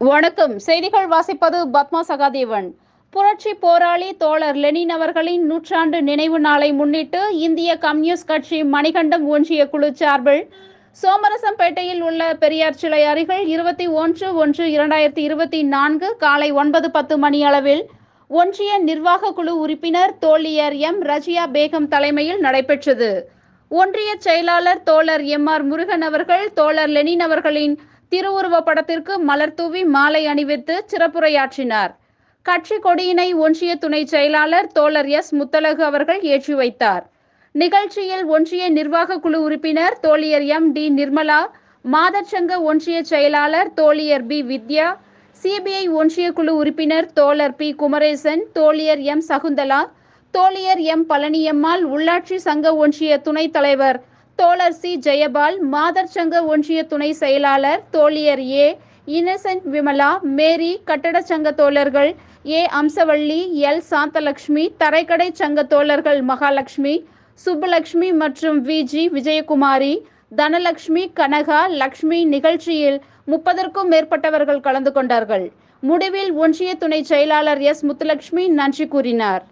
வணக்கம். செய்திகள் வாசிப்பது பத்மா சகாதேவன். புரட்சி போராளி தோழர் லெனின் அவர்களின் நூற்றாண்டு நினைவு நாளை முன்னிட்டு இந்திய கம்யூனிஸ்ட் கட்சி மணிகண்டம் ஒன்றிய குழு சார்பில் சோமரசம்பேட்டையில் உள்ள பெரியார் சிலை அருகில் இருபத்தி ஒன்று ஒன்று இரண்டாயிரத்தி இருபத்தி நான்கு காலை ஒன்பது பத்து மணி அளவில் ஒன்றிய நிர்வாக குழு உறுப்பினர் தோழியர் எம். ரஜியா பேகம் தலைமையில் நடைபெற்றது. ஒன்றிய செயலாளர் தோழர் எம். ஆர். முருகன் அவர்கள் தோழர் லெனின் அவர்களின் திருவுருவ படத்திற்கு மலர் தூவி மாலை அணிவித்து சிறப்புரையாற்றினார். கட்சி கொடியினை ஒன்றிய துணை செயலாளர் தோழர் எஸ். முத்தலகு அவர்கள் ஏற்றி வைத்தார். நிகழ்ச்சியில் ஒன்றிய நிர்வாக குழு உறுப்பினர் தோழியர் எம். டி. நிர்மலா மாதச்சங்க ஒன்றிய செயலாளர் தோழியர் பி. வித்யா சிபிஐ ஒன்றிய குழு உறுப்பினர் தோழர் பி. குமரேசன் தோழியர் எம். சகுந்தலா தோழியர் எம். பழனியம்மாள் உள்ளாட்சி சங்க ஒன்றிய துணைத் தலைவர் தோழர் சி. ஜெயபால் மாதர் சங்க ஒன்றிய துணை செயலாளர் தோழியர் ஏ. இன்னசென்ட் விமலா மேரி கட்டட சங்க தோழர்கள் ஏ. அம்சவள்ளி எல். சாந்தலக்ஷ்மி தரைக்கடை சங்க தோழர்கள் மகாலட்சுமி சுப்புலட்சுமி மற்றும் வி. ஜி. விஜயகுமாரி தனலக்ஷ்மி கனகா லக்ஷ்மி நிகழ்ச்சியில் முப்பதற்கும் மேற்பட்டவர்கள் கலந்து கொண்டார்கள். முடிவில் ஒன்றிய துணை செயலாளர் எஸ். முத்துலட்சுமி நன்றி கூறினார்.